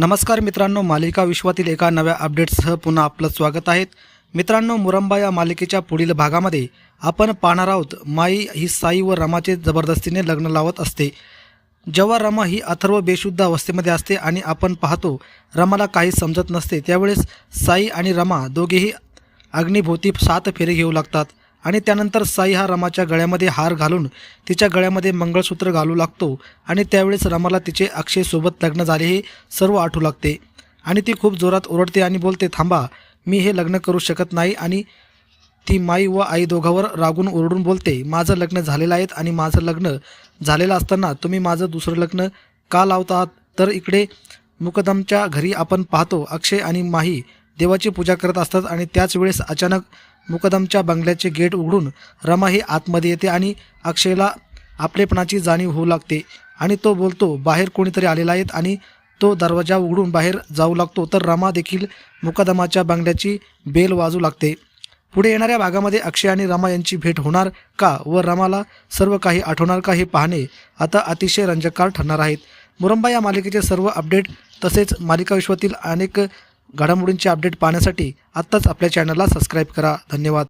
नमस्कार मित्रांनो मालिका विश्वातील एका नव्या अपडेट्ससह पुन्हा आपलं स्वागत आहे. मित्रांनो मुरंबा या मालिकेच्या पुढील भागामध्ये आपण पाहणार आहोत माई ही साई व रमाचे जबरदस्तीने लग्न लावत असते. जेव्हा रमा ही अथर्व बेशुद्ध अवस्थेमध्ये असते आणि आपण पाहतो रमाला काही समजत नसते त्यावेळेस साई आणि रमा दोघेही अग्निभोवती सात फेरे घेऊ लागतात. आणि त्यानंतर साई हा रमाच्या गळ्यामध्ये हार घालून तिच्या गळ्यामध्ये मंगळसूत्र घालू लागतो आणि त्यावेळेस रमाला तिचे अक्षयसोबत लग्न झाले हे सर्व आठवू लागते. आणि ती खूप जोरात ओरडते आणि बोलते थांबा मी हे लग्न करू शकत नाही आणि ती माई व आई दोघांवर रागून ओरडून बोलते माझं लग्न झालेलं आहेत आणि माझं लग्न झालेलं असताना तुम्ही माझं दुसरं लग्न का लावतात तर इकडे मुकदमच्या घरी आपण पाहतो अक्षय आणि माही देवाची पूजा करत असतात आणि त्याच वेळेस अचानक मुकदमच्या बंगल्याचे गेट उघडून रमा ही आतमध्ये येते आणि अक्षयला आपलेपणाची जाणीव होऊ लागते आणि तो बोलतो बाहेर कोणीतरी आलेला आहेत आणि तो दरवाजा उघडून बाहेर जाऊ लागतो. तर रमा देखील मुकदमाच्या बंगल्याची बेल वाजू लागते. पुढे येणाऱ्या भागामध्ये अक्षय आणि रमा यांची भेट होणार का व रमाला सर्व काही आठवणार का हे पाहणे आता अतिशय रंजककार ठरणार आहेत. मुरंबा या मालिकेचे सर्व अपडेट तसेच मालिका विश्वातील अनेक घडामोडींचे अपडेट पाहण्यासाठी आत्ताच आपल्या चॅनलला सबस्क्राईब करा. धन्यवाद.